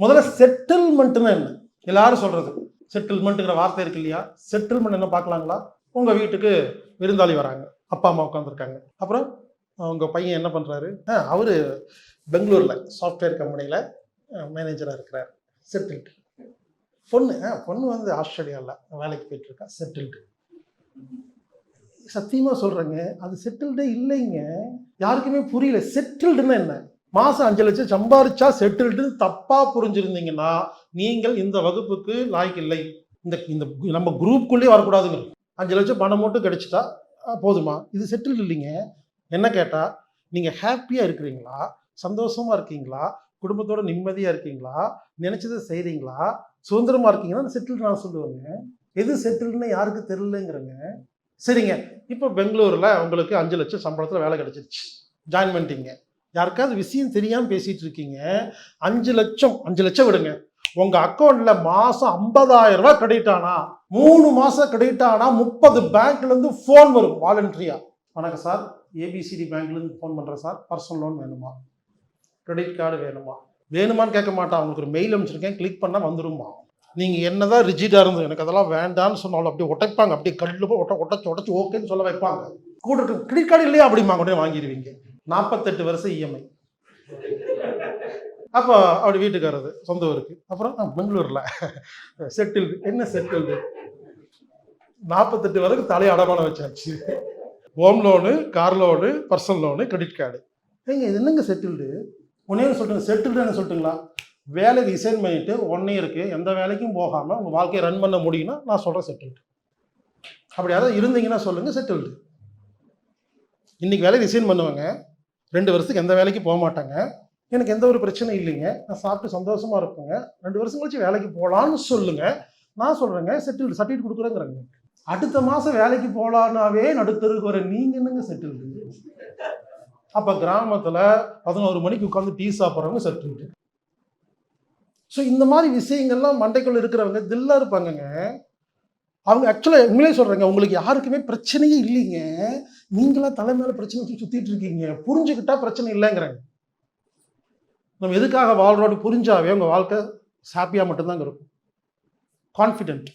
முதல்ல செட்டில்மெண்ட்னா என்ன? எல்லாரும் சொல்றது. செட்டில்மெண்ட்டுங்கிற வார்த்தை இருக்கு இல்லையா? செட்டில்மெண்ட் என்ன பார்க்கலாங்களா? உங்க வீட்டுக்கு விருந்தாளி வராங்க. அப்பா அம்மா உட்காந்துருக்காங்க அப்புறம் உங்க பையன் என்ன பண்றாரு? ஆ, அவரு பெங்களூர்ல சாஃப்ட்வேர் கம்பெனியில மேனேஜரா இருக்கிறார். செட்டில்டு பொண்ணு பொண்ணு வந்து ஆஸ்திரேலியாவில் வேலைக்கு போயிட்டு இருக்கா செட்டில்டு சத்தியமா சொல்றேங்க அது செட்டில்டே இல்லைங்க. யாருக்குமே புரியல. செட்டில்டுன்னா என்ன? மாசம் அஞ்சு லட்சம் சம்பாரிச்சா செட்டில்டு தப்பா புரிஞ்சிருந்தீங்கன்னா நீங்கள் இந்த வகுப்புக்கு லாய்க்கு இல்லை இந்த இந்த நம்ம குரூப்புக்குள்ளேயே வரக்கூடாதுங்க. அஞ்சு லட்சம் பணம் மட்டும் கிடைச்சிட்டா போதுமா? இது செட்டில் இல்லைங்க. என்ன கேட்டால் நீங்கள் ஹாப்பியாக இருக்கிறீங்களா? சந்தோஷமாக இருக்கீங்களா? குடும்பத்தோட நிம்மதியாக இருக்கீங்களா? நினச்சதை செய்கிறீங்களா சுதந்திரமாக இருக்கீங்கன்னா செட்டில் நான் சொல்லுவேங்க. எது செட்டில்னு யாருக்கு தெரியலங்கிறங்க. சரிங்க. இப்போ பெங்களூரில் உங்களுக்கு அஞ்சு லட்சம் சம்பளத்தில் வேலை கிடச்சிருச்சு. ஜாயின் பண்ணிட்டீங்க. யாருக்காவது விஷயம் தெரியாமல் பேசிகிட்டு இருக்கீங்க அஞ்சு லட்சம் அஞ்சு லட்சம் விடுங்க. உங்கள் அக்கௌண்ட்டில் மாதம் ஐம்பதாயிரம் ரூபா கிரெடிட் ஆனா மூணு மாதம் கிரெடிட் ஆனால் முப்பது பேங்க்லேருந்து ஃபோன் வரும் வாலண்டரியாக வணக்கம் சார் ஏபிசிடி பேங்க்லேருந்து ஃபோன் பண்ணுறேன் சார் பர்சனல் லோன் வேணுமா? கிரெடிட் கார்டு வேணுமா? வேணுமான்னு கேட்க மாட்டான். அவங்களுக்கு ஒரு மெயில் அனுப்பிச்சிருக்கேன். கிளிக் பண்ணால் வந்துருமா நீங்கள் என்ன தான் ரிஜிட்டாக இருந்தது எனக்கு அதெல்லாம் வேண்டாம்னு சொன்னாலும் அப்படியே உடைப்பாங்க. அப்படியே கல்லு போய் ஒட்ட உடச்சு உடச்சு ஓகேன்னு சொல்ல வைப்பாங்க. கூட கிரெடிட் கார்டு இல்லையா அப்படிமா உடனே வாங்கிடுவீங்க. நாற்பத்தெட்டு வருஷம் இஎம்ஐ அப்போ அப்படி வீட்டுக்கு வர்றது சொந்த ஊருக்கு. அப்புறம் நான் பெங்களூர்ல. செட்டில்டு என்ன செட்டில்டு நாற்பத்தெட்டு வரைக்கும் தலையை அடமானம் வச்சாச்சு. Home loan car loan personal loan credit card ஏங்க இது என்னங்க செட்டில்டு ஒன்னே சொல்லுங்க செட்டில்டு என்ன சொல்லிட்டுங்களா வேலைக்கு ரிசைன் பண்ணிட்டு ஒன் இயருக்கு எந்த வேலைக்கும் போகாமல் உங்கள் வாழ்க்கையை ரன் பண்ண முடியும்னா நான் சொல்கிறேன் செட்டில்டு அப்படி யாராவது இருந்தீங்கன்னா சொல்லுங்கள் செட்டில்டு இன்னைக்கு வேலை ரிசைன் பண்ணுவாங்க. ரெண்டு வருஷத்துக்கு எந்த வேலைக்கு போக மாட்டாங்க. எனக்கு எந்த ஒரு பிரச்சனையும் இல்லைங்க. நான் சாப்பிட்டு சந்தோஷமா இருப்பேங்க. ரெண்டு வருஷம் கழிச்சு வேலைக்கு போகலான்னு சொல்லுங்க. நான் சொல்றேங்க செட்டில் சர்டிஃபிகேட் கொடுக்குறேங்கிறாங்க. அடுத்த மாசம் வேலைக்கு போகலான்னாவே நடுத்தருக்கு வர நீங்க என்னங்க செட்டில் அப்ப கிராமத்துல பதினோரு மணிக்கு உட்காந்து டீ சாப்பிட்றவங்க செட்டில்டு ஸோ இந்த மாதிரி விஷயங்கள்லாம் மண்டைக்குள்ள இருக்கிறவங்க தில்லா இருப்பாங்கங்க. அவங்க ஆக்சுவலாக உங்களே சொல்றேங்க உங்களுக்கு யாருக்குமே பிரச்சனையே இல்லைங்க. நீங்களா தலை மேலே பிரச்சனை வச்சு சுற்றிட்டு இருக்கீங்க. புரிஞ்சுக்கிட்டா பிரச்சனை இல்லைங்கிறாங்க. நம்ம எதுக்காக வாழ்றோம்னு புரிஞ்சாவே உங்கள் வாழ்க்கை ஹாப்பியாக மட்டும்தாங்க இருக்கும். கான்ஃபிடென்ட்